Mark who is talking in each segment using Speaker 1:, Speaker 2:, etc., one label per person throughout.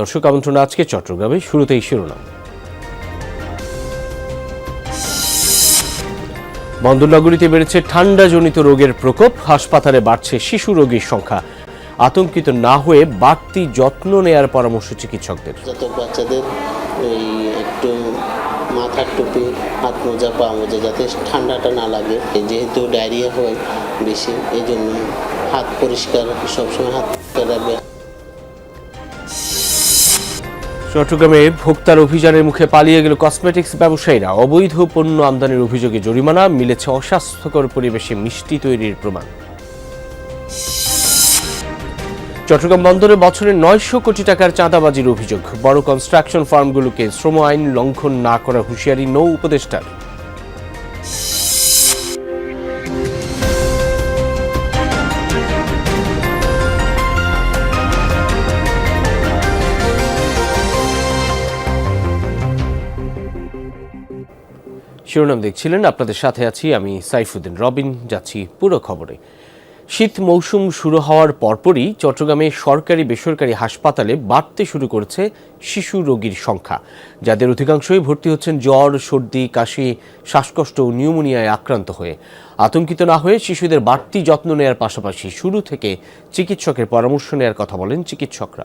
Speaker 1: দর্শক আমন্ত্রণ আজকে চট্টগ্রামে শুরুতেই শিরোনাম। বন্দরনগরীতে বেড়েছে ঠান্ডাজনিত রোগের প্রকোপ, হাসপাতালে বাড়ছে শিশু রোগীর সংখ্যা। আতঙ্কিত না হয়ে বাড়তি যত্ন নেয়ার পরামর্শ চিকিৎসকদের।
Speaker 2: বাচ্চাদের এই একটু মাথার টুপি, হাত মোজা, পা মোজা যাতে ঠান্ডাটা না লাগে যেহেতু ডায়রিয়া হয় বেশি, এই জন্য হাত পরিষ্কার, সবসময় হাত রাখবে।
Speaker 1: চট্টগ্রামে ভোক্তার অভিযানের মুখে পালিয়ে গেল কসমেটিক্স ব্যবসায়ীরা। অবৈধ পণ্য আমদানির অভিযোগে জরিমানা, মিলেছে অস্বাস্থ্যকর পরিবেশে মিষ্টি তৈরির প্রমাণ। চট্টগ্রাম বন্দরে বছরে নয়শো কোটি টাকার চাঁদাবাজির অভিযোগ। বড় কনস্ট্রাকশন ফার্মগুলোকে শ্রম আইন লঙ্ঘন না করা হুঁশিয়ারি নৌ উপদেষ্টার। শিরোনাম দেখছিলেন। আপনাদের সাথে আছি আমি সাইফুদ্দিন রবিন। যাচ্ছি পুরো খবরে। শীত মৌসুম শুরু হওয়ার পরপরই চট্টগ্রামে সরকারি বেসরকারি হাসপাতালে বাড়তে শুরু করেছে শিশু রোগীর সংখ্যা। যাদের অধিকাংশই ভর্তি হচ্ছেন জ্বর, সর্দি, কাশি, শ্বাসকষ্ট ও নিউমোনিয়ায় আক্রান্ত হয়ে। আতঙ্কিত না হয়ে শিশুদের বাড়তি যত্ন নেওয়ার পাশাপাশি শুরু থেকে চিকিৎসকের পরামর্শ নেওয়ার কথা বলেন চিকিৎসকরা।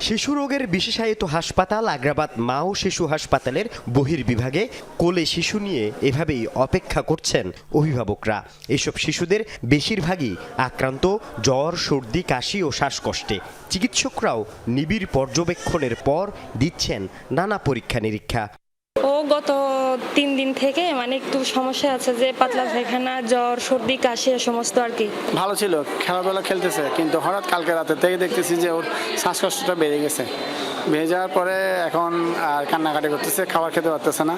Speaker 3: শিশু রোগের বিশেষায়িত হাসপাতাল আগ্রাবাদ মা ও শিশু হাসপাতালের বহির্বিভাগে কোলে শিশু নিয়ে এভাবেই অপেক্ষা করছেন অভিভাবকরা। এসব শিশুদের বেশিরভাগই আক্রান্ত, জ্বর, সর্দি, কাশি ও শ্বাসকষ্টে। চিকিৎসকরাও নিবিড় পর্যবেক্ষণের পর দিচ্ছেন নানা পরীক্ষা নিরীক্ষা
Speaker 4: ও গত তিন দিন থেকে মানে একটু সমস্যা আছে যে পাতলা পায়খানা জ্বর সর্দি কাশি এ সমস্ত আর কি।
Speaker 5: ভালো ছিল খেলাধুলা খেলতেছে কিন্তু হঠাৎ কালকে রাতে থেকে দেখতেছি যে ওর শ্বাসকষ্টটা বেড়ে গেছে। বেড়ে যাওয়ার পরে এখন আর কান্নাকাটি করতেছে খাবার খেতে পারতেছে না।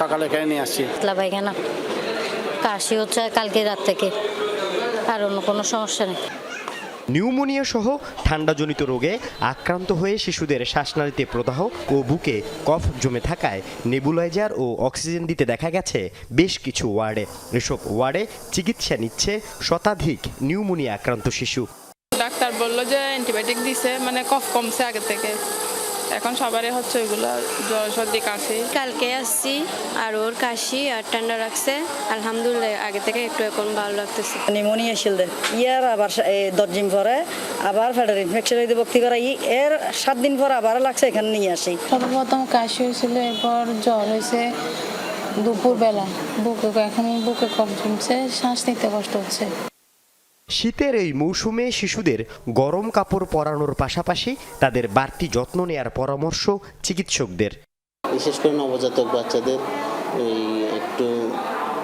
Speaker 5: সকালে এখানে নিয়ে আসছি।
Speaker 6: পাতলা পায়খানা কাশি হচ্ছে কালকে রাত থেকে আর অন্য কোনো সমস্যা নেই।
Speaker 3: নিউমোনিয়া সহ ঠান্ডাজনিত রোগে আক্রান্ত হয়ে শিশুদের শ্বাসনালীতে প্রদাহ ও বুকে কফ জমে থাকায় নেবুলাইজার ও অক্সিজেন দিতে দেখা গেছে বেশ কিছু ওয়ার্ডে। এসব ওয়ার্ডে চিকিৎসা নিচ্ছে শতাধিক নিউমোনিয়া আক্রান্ত শিশু।
Speaker 7: ডাক্তার বলল যে অ্যান্টিবায়োটিক দিছে মানে কফ কমছে আগে থেকে। এখন সবারই হচ্ছে ওইগুলো জ্বর সর্দি কাশি।
Speaker 8: কালকে আসছি আর ওর কাশি আর ঠান্ডা রাখছে আলহামদুলিল্লাহ আগে থেকে একটু এখন ভালো লাগতেছে।
Speaker 9: নিউমোনিয়া শিল দেয় ইয়ার আবার দিন পরে আবার ফেডার ইনফেকশন হইতে ভর্তি করা ই এর সাত দিন পর আবার লাগছে এখানে নিয়ে আসি।
Speaker 7: সর্বপ্রথম কাশি হয়েছিল এরপর জ্বর হয়েছে দুপুরবেলা। বুকে এখন বুকে কফ জমছে শ্বাস নিতে কষ্ট হচ্ছে।
Speaker 3: শীতের এই মৌসুমে শিশুদের গরম কাপড় পরানোর পাশাপাশি তাদের বাড়তি যত্ন নেয়ার পরামর্শ চিকিৎসকদের।
Speaker 2: বিশেষ করে নবজাতক বাচ্চাদের এই একটু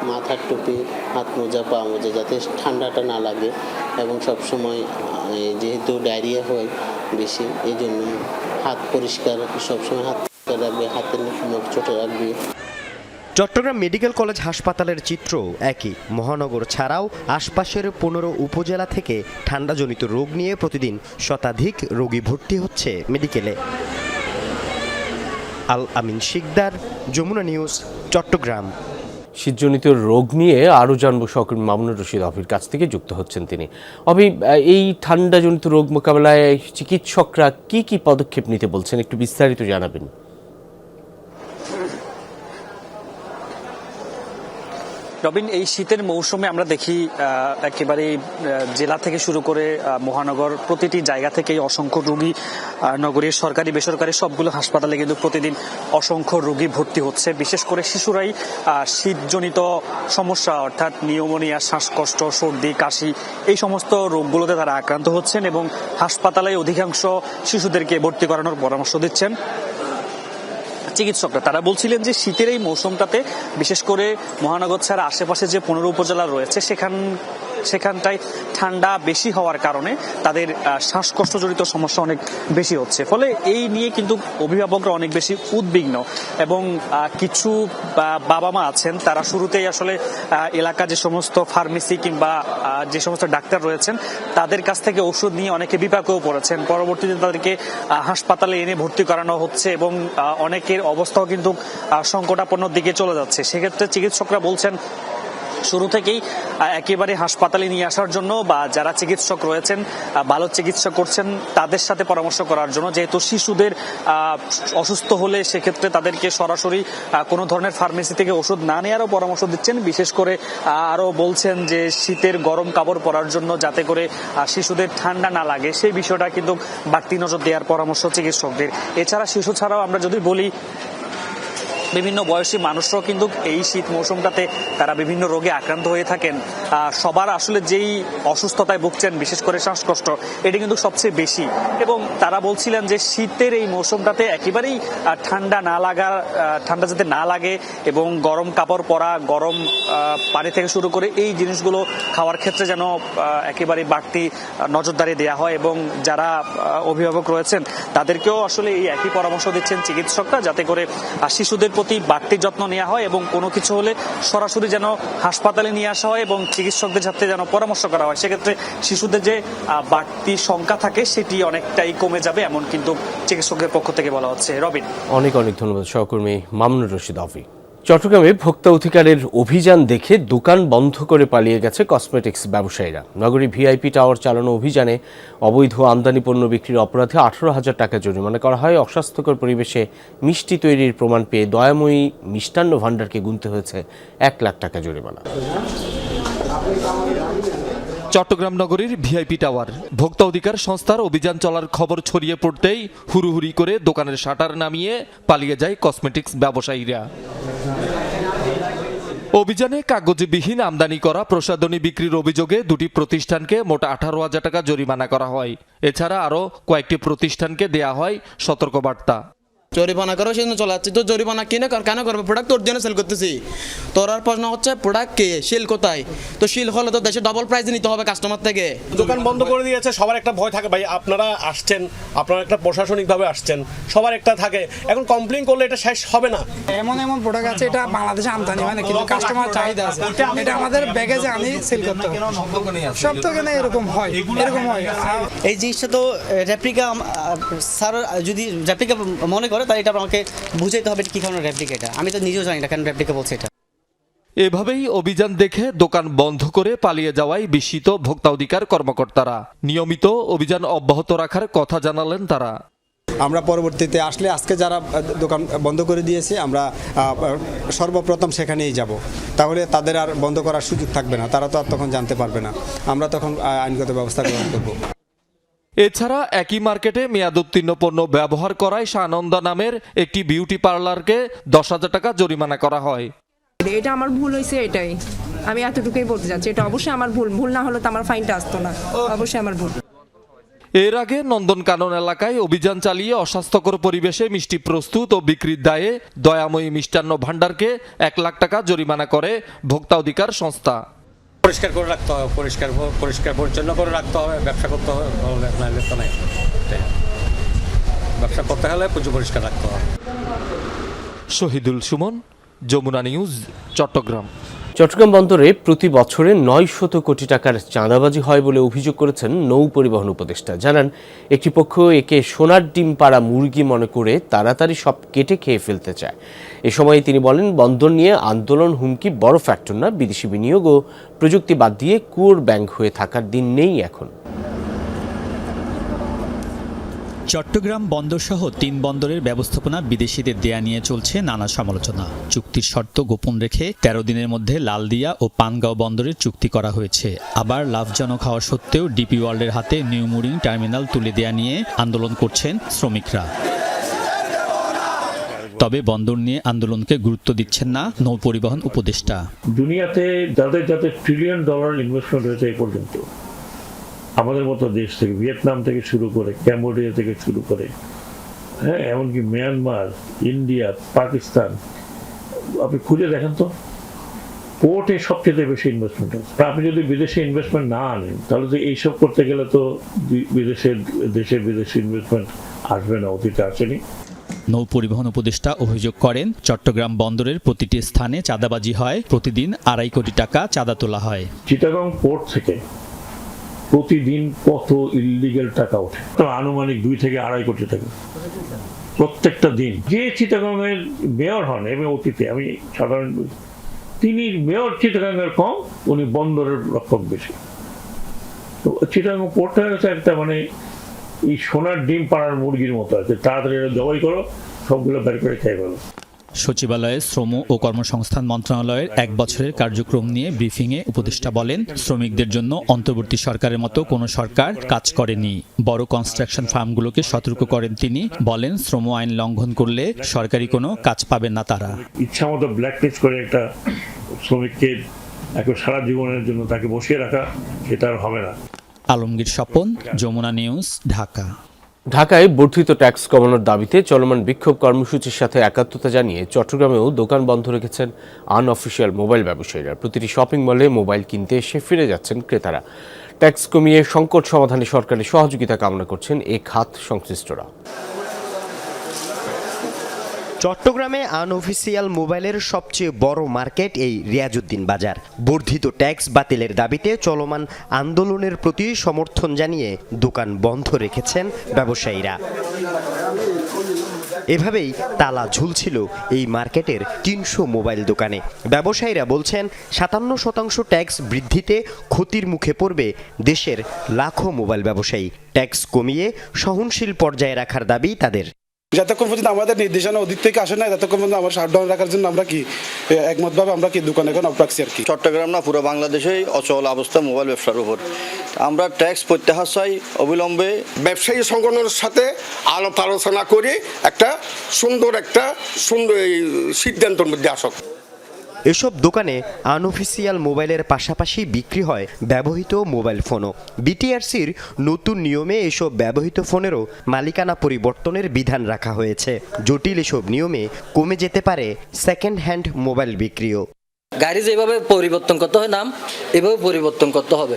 Speaker 2: মাথার টুপি, হাত মোজা, পা মোজা যাতে ঠান্ডাটা না লাগে এবং সবসময় যেহেতু ডায়রিয়া হয় বেশি এই জন্য হাত পরিষ্কার, সবসময় হাত রাখবে, হাতের নখ ছোট রাখবে।
Speaker 3: চট্টগ্রাম মেডিকেল কলেজ হাসপাতালের চিত্র একই। মহানগর ছাড়াও আশপাশের পনেরো উপজেলা থেকে ঠান্ডাজনিত রোগ নিয়ে প্রতিদিন শতাধিক রোগী ভর্তি হচ্ছে মেডিকেলে। আল আমিন শিকদার, যমুনা নিউজ, চট্টগ্রাম।
Speaker 1: শীতজনিত রোগ নিয়ে আরও জানব সহকর্মী মামুনুর রশিদ অফির কাছ থেকে যুক্ত হচ্ছেন তিনি। অভি এই ঠান্ডাজনিত রোগ মোকাবেলায় চিকিৎসকরা কি কি পদক্ষেপ নিতে বলছেন একটু বিস্তারিত জানাবেন।
Speaker 10: রবিন, এই শীতের মৌসুমে আমরা দেখি একেবারে জেলা থেকে শুরু করে মহানগর, প্রতিটি জায়গা থেকেই অসংখ্য রোগী নগরীর সরকারি, বেসরকারি সবগুলো হাসপাতালে কিন্তু প্রতিদিন অসংখ্য রোগী ভর্তি হচ্ছে। বিশেষ করে শিশুরাই শীতজনিত সমস্যা, অর্থাৎ নিউমোনিয়া, শ্বাসকষ্ট, সর্দি, কাশি, এই সমস্ত রোগগুলোতে তারা আক্রান্ত হচ্ছেন এবং হাসপাতালে অধিকাংশ শিশুদেরকে ভর্তি করানোর পরামর্শ দিচ্ছেন। চিকিৎসকরা, তারা বলছিলেন যে শীতের এই মৌসুমটাতে বিশেষ করে মহানগর ছাড়া আশেপাশে যে পনেরো উপজেলা রয়েছে, সেখান সেখানটায় ঠান্ডা বেশি হওয়ার কারণে তাদের শ্বাসকষ্টজনিত সমস্যা অনেক বেশি হচ্ছে। ফলে এই নিয়ে কিন্তু অভিভাবকরা অনেক বেশি উদ্বিগ্ন এবং কিছু বাবা মা আছেন, তারা শুরুতেই আসলে এলাকা যে সমস্ত ফার্মেসি কিংবা যে সমস্ত ডাক্তার রয়েছেন, তাদের কাছ থেকে ওষুধ নিয়ে অনেকে বিপাকেও পড়েছেন। পরবর্তীতে তাদেরকে হাসপাতালে এনে ভর্তি করানো হচ্ছে এবং অনেকের অবস্থাও কিন্তু সংকটাপন্নর দিকে চলে যাচ্ছে। সেক্ষেত্রে চিকিৎসকরা বলছেন শুরু থেকেই একেবারে হাসপাতালে নিয়ে আসার জন্য বা যারা চিকিৎসক রয়েছেন ভালো চিকিৎসা করছেন, তাদের সাথে পরামর্শ করার জন্য। যেহেতু শিশুদের অসুস্থ হলে সেক্ষেত্রে তাদেরকে সরাসরি কোনো ধরনের ফার্মেসি থেকে ওষুধ না নেওয়ারও পরামর্শ দিচ্ছেন। বিশেষ করে আরও বলছেন যে শীতের গরম কাপড় পরার জন্য যাতে করে শিশুদের ঠান্ডা না লাগে। সেই বিষয়টা কিন্তু বাড়তি নজর দেওয়ার পরামর্শ চিকিৎসকদের। এছাড়া শিশু ছাড়াও আমরা যদি বলি বিভিন্ন বয়সী মানুষরাও কিন্তু এই শীত মৌসুমটাতে তারা বিভিন্ন রোগে আক্রান্ত হয়ে থাকেন। সবার আসলে যেই অসুস্থতায় ভুগছেন, বিশেষ করে শ্বাসকষ্ট, এটি কিন্তু সবচেয়ে বেশি। এবং তারা বলছিলেন যে শীতের এই মৌসুমটাতে একেবারেই ঠান্ডা না লাগার ঠান্ডা যাতে না লাগে এবং গরম কাপড় পরা, গরম পানি থেকে শুরু করে এই জিনিসগুলো খাওয়ার ক্ষেত্রে যেন একেবারে বাড়তি নজরদারি দেওয়া হয় এবং যারা অভিভাবক রয়েছেন, তাদেরকেও আসলে এই একই পরামর্শ দিচ্ছেন চিকিৎসকরা যাতে করে শিশুদের প্রতি বাড়তি যত্ন নেওয়া হয় এবং কোনো কিছু হলে সরাসরি যেন হাসপাতালে নিয়ে আসা হয় এবং চিকিৎসকদের সাথে যেন পরামর্শ করা হয়। সেক্ষেত্রে শিশুদের যে বাড়তি সংখ্যা থাকে সেটি অনেকটাই কমে যাবে এমন কিন্তু চিকিৎসকদের পক্ষ থেকে বলা হচ্ছে। রবিন।
Speaker 1: অনেক অনেক ধন্যবাদ। সহকর্মী মামুনুর রশিদ অফি চট্টগ্রামে ভোক্তা অধিকারের অভিযান দেখে দোকান বন্ধ করে পালিয়ে গেছে কসমেটিক্স ব্যবসায়ীরা। নগরী ভিআইপি টাওয়ার চালানো অভিযানে অবৈধ আমদানি পণ্য বিক্রির অপরাধে আঠারো হাজার টাকা জরিমানা করা হয়। অস্বাস্থ্যকর পরিবেশে মিষ্টি তৈরির প্রমাণ পেয়ে দয়াময়ী মিষ্টান্ন ভাণ্ডারকে গুনতে হয়েছে এক লাখ টাকা জরিমানা।
Speaker 11: চট্টগ্রাম নগরীর ভিআইপি টাওয়ার। ভোক্তা অধিকার সংস্থার অভিযান চলার খবর ছড়িয়ে পড়তেই হুড়ুহুড়ি করে দোকানের শাটার নামিয়ে পালিয়ে যায় কসমেটিক্স ব্যবসায়ীরা। অভিযানে কাগজবিহীন আমদানি করা প্রসাধনী বিক্রির অভিযোগে দুটি প্রতিষ্ঠানকে মোট আঠারো হাজার টাকা জরিমানা করা হয়। এছাড়া আরও কয়েকটি প্রতিষ্ঠানকে দেয়া হয় সতর্কবার্তা।
Speaker 12: জরিমানা করো সেজন্য চলে যাচ্ছে। তো জরিমানা কিনে কর কেন করবে? প্রোডাক্ট তোর জন্য সেল করতেছি। তোর আর প্রশ্ন হচ্ছে প্রোডাক্ট কে? শিল কোথায়? তো শিল হলে তো দেশে ডবল প্রাইস নিতে হবে কাস্টমার থেকে।
Speaker 13: দোকান বন্ধ করে দিয়েছে সবার একটা ভয় থাকে। ভাই আপনারা আসছেন আপনারা একটা প্রশাসনিকভাবে আসছেন সবার একটা থাকে। এখন কমপ্লেন করলে এটা শেষ হবে না।
Speaker 5: এমন এমন প্রোডাক্ট আছে এটা বাংলাদেশে আমদানি হয় না কিন্তু কাস্টমার চাহিদা আছে। এটা আমাদের ব্যাগেজে আনি সেল করতে হবে। সব তো কেন এরকম হয় এরকম হয়।
Speaker 12: এই জিনিসটা তো রেপ্লিকা স্যার যদি রেপ্লিকা মনে করে তাহলে এটা আমাকে বুঝাইতে হবে কি কারণে রেপ্লিকা এটা। আমি তো নিজেও জানি না কেন রেপ্লিকা বলছে এটা।
Speaker 11: এভাবেই অভিযান দেখে দোকান বন্ধ করে পালিয়ে যাওয়ায় বিস্মিত ভোক্তা অধিকার কর্মকর্তারা। নিয়মিত অভিযান অব্যাহত রাখার কথা জানালেন তারা।
Speaker 5: আমরা পরবর্তীতে আসলে আজকে যারা দোকান বন্ধ করে দিয়েছে আমরা সর্বপ্রথম সেখানেই যাব। তাহলে তাদের আর বন্ধ করার সুযোগ থাকবে না। তারা তো আর তখন জানতে পারবে না। আমরা তখন আইনগত ব্যবস্থা গ্রহণ করব।
Speaker 11: এছাড়া একই মার্কেটে মেয়াদোত্তীর্ণ পণ্য ব্যবহার করায় সানন্দা নামের একটি বিউটি পার্লারকে দশ হাজার টাকা জরিমানা করা হয়।
Speaker 4: এটা আমার ভুল হয়েছে এটাই। আমি এতটুকুই বলতে চাচ্ছি এটা অবশ্যই আমার ভুল। ভুল না হলে তো আমার ফাইনটা আসতো না। অবশ্যই আমার ভুল।
Speaker 11: এর আগে নন্দনকানন এলাকায় অভিযান চালিয়ে অস্বাস্থ্যকর পরিবেশে মিষ্টি প্রস্তুত ও বিক্রির দায়ে দয়াময়ী মিষ্টান্ন ভাণ্ডারকে এক লাখ টাকা জরিমানা করে ভোক্তা অধিকার সংস্থা।
Speaker 13: পরিষ্কার করে রাখতে হবে পরিষ্কার পরিষ্কার পরিচ্ছন্ন করে রাখতে হবে ব্যবসা করতে হবে নাহলে তো নাই। ব্যবসা করতে হলে পুজো পরিষ্কার রাখতে হবে।
Speaker 11: শহীদুল সুমন যমুনা নিউজ চট্টগ্রাম।
Speaker 1: চট্টগ্রাম বন্দরে প্রতি বছরে নয় শত কোটি টাকার চাঁদাবাজি হয় বলে অভিযোগ করেছেন নৌ পরিবহন উপদেষ্টা। জানান একটি পক্ষ একে সোনার ডিম পাড়া মুরগি মনে করে তাড়াতাড়ি সব কেটে খেয়ে ফেলতে চায়। এ সময় তিনি বলেন বন্দর নিয়ে আন্দোলন হুমকি বড় ফ্যাক্টর না বিদেশি বিনিয়োগ ও প্রযুক্তি বাদ দিয়ে কুয়োর ব্যাংক হয়ে থাকার দিন নেই এখন।
Speaker 14: চট্টগ্রাম বন্দরসহ তিন বন্দরের ব্যবস্থাপনা বিদেশিদের দেয়া নিয়ে চলছে নানা সমালোচনা। চুক্তির শর্ত গোপন রেখে তেরো দিনের মধ্যে লালদিয়া ও পানগাঁও বন্দরের চুক্তি করা হয়েছে। আবার লাভজনক হওয়া সত্ত্বেও ডিপি ওয়ার্ল্ডের হাতে নিউ মুরিং টার্মিনাল তুলে দেয়া নিয়ে আন্দোলন করছেন শ্রমিকরা। তবে বন্দর নিয়ে আন্দোলনকে গুরুত্ব দিচ্ছেন না নৌ পরিবহন উপদেষ্টা।
Speaker 13: দুনিয়াতে যাদের যাদের ট্রিলিয়ন ডলার ইনভেস্টমেন্ট হয়েছে এই পর্যন্ত, আমাদের মতো দেশ থেকে, ভিয়েতনাম থেকে শুরু করে, ক্যাম্বোডিয়া থেকে শুরু করে হ্যাঁ এমনকি মিয়ানমার, ইন্ডিয়া, পাকিস্তান, আপনি খুঁজে দেখেন তো, পোর্টে সবচেয়ে বেশি ইনভেস্টমেন্ট হচ্ছে আপনি যদি বিদেশে ইনভেস্টমেন্ট না আনেন, তাহলে তো এইসব করতে গেলে তো বিদেশের, দেশে বিদেশি ইনভেস্টমেন্ট আসবে না, অতীতে আসেনি।
Speaker 14: নৌ পরিবহন উপদেষ্টা অভিযোগ করেন, চট্টগ্রাম বন্দরের প্রতিটি স্থানে চাঁদাবাজি হয়, প্রতিদিন আড়াই কোটি টাকা চাঁদা তোলা হয়।
Speaker 13: চিটাগং পোর্ট থেকে প্রতিদিন কত ইলিগেল টাকা ওঠে? আনুমানিক দুই থেকে আড়াই কোটি টাকা। প্রত্যেকটা দিন। যে চিটাগং এর মেয়র হন এবং অতীতে, আমি সাধারণ তিনি মেয়র চিটাগাঙ্গের কম, উনি বন্দরের রক্ষক বেশি। তো চিটাগাং পোর্ট একটা মানে এই সোনার ডিম পাড়ার মুরগির মতো আছে। তাড়াতাড়ি জবাই করো সবগুলো বের করে খেয়ে ফেলো।
Speaker 14: সচিবালয়ে শ্রম ও কর্মসংস্থান মন্ত্রণালয়ের এক বছরের কার্যক্রম নিয়ে ব্রিফিংয়ে উপদেষ্টা বলেন শ্রমিকদের জন্য অন্তর্বর্তী সরকারের মতো কোনো সরকার কাজ করেনি। বড় কনস্ট্রাকশন ফার্মগুলোকে সতর্ক করেন তিনি বলেন শ্রম আইন লঙ্ঘন করলে সরকারি কোনো কাজ পাবেন না তারা।
Speaker 13: ইচ্ছা মতো ব্ল্যাকলিস্ট করে একটা শ্রমিককে এখন সারা জীবনের জন্য তাকে বসিয়ে রাখা সেটা আর হবে না।
Speaker 14: আলমগীর স্বপন, যমুনা নিউজ, ঢাকা।
Speaker 1: ঢাকায় বর্ধিত ট্যাক্স কমানোর দাবিতে চলমান বিক্ষোভ কর্মসূচির সাথে একাত্মতা জানিয়ে চট্টগ্রামেও দোকান বন্ধ রেখেছেন আনঅফিসিয়াল মোবাইল ব্যবসায়ীরা। প্রতিটি শপিং মলে মোবাইল কিনতে এসে ফিরে যাচ্ছেন ক্রেতারা। ট্যাক্স কমিয়ে সংকট সমাধানে সরকারের সহযোগিতা কামনা করছেন এ খাত সংশ্লিষ্টরা।
Speaker 3: চট্টগ্রামে আনঅফিসিয়াল মোবাইলের সবচেয়ে বড় মার্কেট এই রিয়াজুদ্দিন বাজার। বর্ধিত ট্যাক্স বাতিলের দাবিতে চলমান আন্দোলনের প্রতি সমর্থন জানিয়ে দোকান বন্ধ রেখেছেন ব্যবসায়ীরা। এভাবেই তালা ঝুলছিল এই মার্কেটের তিনশো মোবাইল দোকানে। ব্যবসায়ীরা বলছেন, সাতান্ন শতাংশ ট্যাক্স বৃদ্ধিতে ক্ষতির মুখে পড়বে দেশের লাখো মোবাইল ব্যবসায়ী। ট্যাক্স কমিয়ে সহনশীল পর্যায়ে রাখার দাবি তাদের।
Speaker 15: যতক্ষণ পর্যন্ত আমাদের নির্দেশনা ওদিক থেকে আসে না ততক্ষণ পর্যন্ত আমরা শাটডাউন রাখার জন্য আমরা কি একমত একমতভাবে আমরা কি দোকান এখন অফ রাখছি আর কি।
Speaker 16: চট্টগ্রাম না পুরো বাংলাদেশেই অচল অবস্থা মোবাইল ব্যবসার উপর। আমরা ট্যাক্স প্রত্যাহার চাই অবিলম্বে
Speaker 17: ব্যবসায়ী সংগঠনের সাথে আলাপ আলোচনা করে একটা সুন্দর একটা সুন্দর এই সিদ্ধান্তের মধ্যে আসক।
Speaker 3: এসব দোকানে আনঅফিসিয়াল মোবাইলের পাশাপাশি বিক্রি হয় ব্যবহৃত মোবাইল ফোনও। বিটিআরসির নতুন নিয়মে এসব ব্যবহৃত ফোনেরও মালিকানা পরিবর্তনের বিধান রাখা হয়েছে। জটিল এসব নিয়মে কমে যেতে পারে সেকেন্ড হ্যান্ড মোবাইল বিক্রিও।
Speaker 18: গাড়ি যেভাবে পরিবর্তন করতে হয় নাম এভাবে পরিবর্তন করতে হবে।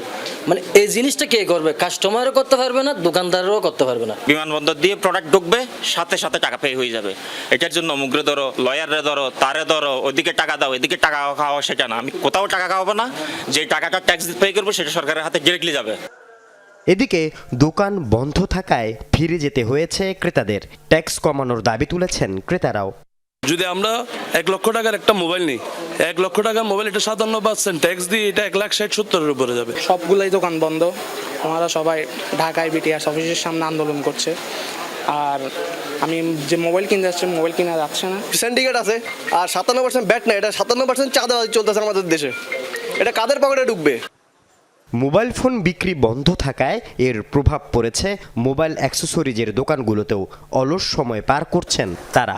Speaker 18: মানে এই জিনিসটা কে করবে? কাস্টমারও করতে পারবে না দোকানদারও করতে পারবে না।
Speaker 19: বিমানবন্দর দিয়ে প্রোডাক্ট ঢুকবে সাথে সাথে টাকা পে হয়ে যাবে। এটার জন্য মুগরে ধরো লয়ারে ধরো তারে ধরো ওইদিকে টাকা দাও এদিকে টাকা খাওয়া সেটা না। আমি কোথাও টাকা খাওয়াবো না যে টাকাটা ট্যাক্স পে করব সেটা সরকারের হাতে ডিরেক্টলি যাবে।
Speaker 3: এদিকে দোকান বন্ধ থাকায় ফিরে যেতে হয়েছে ক্রেতাদের। ট্যাক্স কমানোর দাবি তুলেছেন ক্রেতারাও।
Speaker 20: যদি আমরা এক লক্ষ টাকার একটা মোবাইল নিই এক লক্ষ টাকার মোবাইল এটা সাতান্ন পার্সেন্ট ট্যাক্স দিয়ে এটা এক লাখ ষাট সত্তরের উপরে যাবে।
Speaker 5: সবগুলাই দোকান বন্ধ। আমরা সবাই ঢাকায় বিটিআর অফিসের সামনে আন্দোলন করছে। আর আমি যে মোবাইল কিনতে যাচ্ছি মোবাইল কিনা যাচ্ছে না।
Speaker 16: সিন্ডিকেট আছে আর সাতান্ন পার্সেন্ট ব্যাট না এটা সাতান্ন পার্সেন্ট চাঁদাবাজি চলতেছে আমাদের দেশে। এটা কাদের পকেটে ঢুকবে?
Speaker 3: মোবাইল ফোন বিক্রি বন্ধ থাকায় এর প্রভাব পড়েছে মোবাইল অ্যাক্সেসরিজের দোকানগুলোতেও। অলস সময় পার করছেন তারা।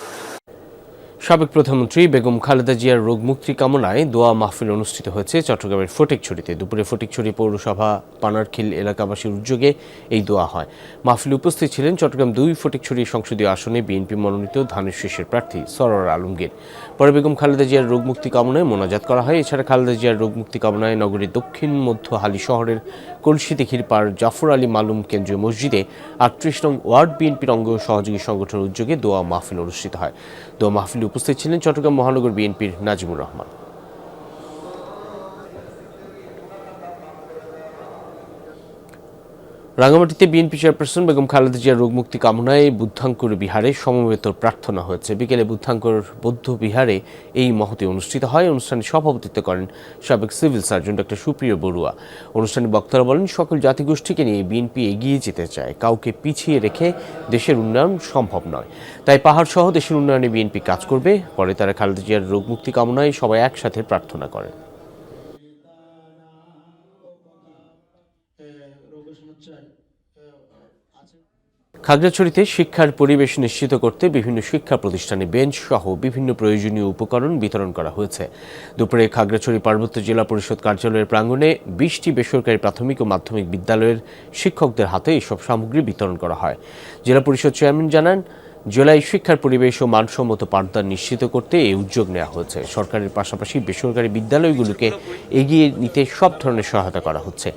Speaker 1: সাবেক প্রধানমন্ত্রী বেগম খালেদা জিয়ার রোগ মুক্তি কামনায় দোয়া মাহফিল অনুষ্ঠিত হয়েছে চট্টগ্রামের ফটিকছড়িতে। দুপুরে ফটিকছড়ি পৌরসভা, পানারখিল এলাকাবাসীর উদ্যোগে এই দোয়া হয়। মাহফিলে উপস্থিত ছিলেন চট্টগ্রাম দুই ফটিকছড়ি সংসদীয় আসনে বিএনপি মনোনীত ধানের শীষের প্রার্থী সরোয়ার আলমগীর। পরে বেগম খালেদা জিয়ার রোগ মুক্তি কামনায় মোনাজাত করা হয়। এছাড়া খালেদা জিয়ার রোগ মুক্তি কামনায় নগরীর দক্ষিণ মধ্য হালি শহরের কলসিতে খিরপাড় জাফর আলী মালুম কেন্দ্রীয় মসজিদে আটত্রিশ নং ওয়ার্ড বিএনপির অঙ্গ সহযোগী সংগঠনের উদ্যোগে দোয়া মাহফিল অনুষ্ঠিত হয়। দোয়া মাহফিলে উপস্থিত ছিলেন চট্টগ্রাম মহানগর বিএনপির নাজিমুর রহমান। রাঙামাটিতে বিএনপি চেয়ারপারসন বেগম খালেদা জিয়ার রোগ মুক্তি কামনায় বুদ্ধাঙ্কুর বিহারে সমবেত প্রার্থনা হয়েছে। বিকেলে বুদ্ধাঙ্কুর বৌদ্ধ বিহারে এই মহতি অনুষ্ঠিত হয়। অনুষ্ঠানে সভাপতিত্ব করেন সাবেক সিভিল সার্জন ডক্টর সুপ্রিয় বড়ুয়া। অনুষ্ঠানে বক্তারা বলেন, সকল জাতিগোষ্ঠীকে নিয়ে বিএনপি এগিয়ে যেতে চায়। কাউকে পিছিয়ে রেখে দেশের উন্নয়ন সম্ভব নয়। তাই পাহাড় সহ দেশের উন্নয়নে বিএনপি কাজ করবে। পরে তারা খালেদা জিয়ার রোগ মুক্তি কামনায় সবাই একসাথে প্রার্থনা করেন। খাগড়াছড়িতে শিক্ষার পরিবেশ নিশ্চিত করতে বিভিন্ন শিক্ষা প্রতিষ্ঠানে বেঞ্চ সহ বিভিন্ন প্রয়োজনীয় উপকরণ বিতরণ করা হয়েছে। দুপুরে খাগড়াছড়ি পার্বত্য জেলা পরিষদ কার্যালয়ের প্রাঙ্গণে বিশটি বেসরকারি প্রাথমিক ও মাধ্যমিক বিদ্যালয়ের শিক্ষকদের হাতে এসব সামগ্রী বিতরণ করা হয়। জেলা পরিষদ চেয়ারম্যান জানান জেলায় শিক্ষার পরিবেশ ও মানসম্মত পাঠদান নিশ্চিত করতে এই উদ্যোগ নেওয়া হয়েছে। সরকারের পাশাপাশি বেসরকারি বিদ্যালয়গুলোকে এগিয়ে নিতে সব ধরনের সহায়তা করা হচ্ছে।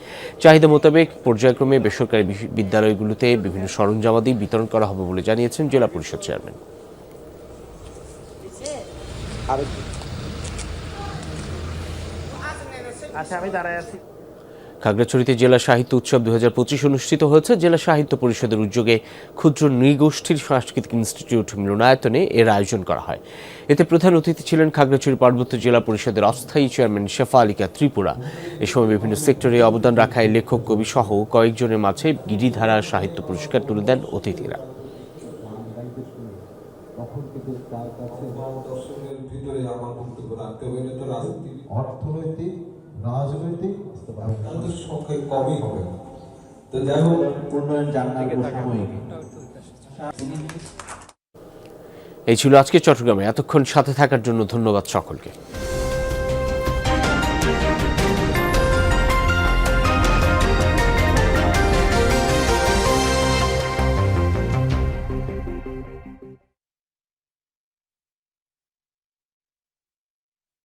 Speaker 1: চাহিদা মোতাবেক পর্যায়ক্রমে বেসরকারি বিদ্যালয়গুলোতে বিভিন্ন সরঞ্জামাদি বিতরণ করা হবে বলে জানিয়েছেন জেলা পরিষদ চেয়ারম্যান।
Speaker 5: আচ্ছা আমি আছি।
Speaker 1: খাগড়াছড়িতে জেলা সাহিত্য উৎসব দু হাজার পঁচিশ অনুষ্ঠিত হয়েছে। জেলা সাহিত্য পরিষদের উদ্যোগে ক্ষুদ্র নৃগোষ্ঠীর সাংস্কৃতিক ইনস্টিটিউট মিলনায়তনে এর আয়োজন করা হয়। এতে প্রধান অতিথি ছিলেন খাগড়াছড়ি পার্বত্য জেলা পরিষদের অস্থায়ী চেয়ারম্যান শেফা আলিকা ত্রিপুরা। এ সময় বিভিন্ন সেক্টরে অবদান রাখায় লেখক, কবি সহ কয়েকজনের মাঝে গিরিধারা সাহিত্য পুরস্কার তুলে দেন অতিথিরা।
Speaker 21: অর্থনৈতিক রাজনৈতিক তাদের সংখ্যায় কমই হবে। তো যাই হোক উন্নয়ন সাময়িক
Speaker 1: এই ছিল আজকে চট্টগ্রামে। এতক্ষণ সাথে থাকার জন্য ধন্যবাদ সকলকে।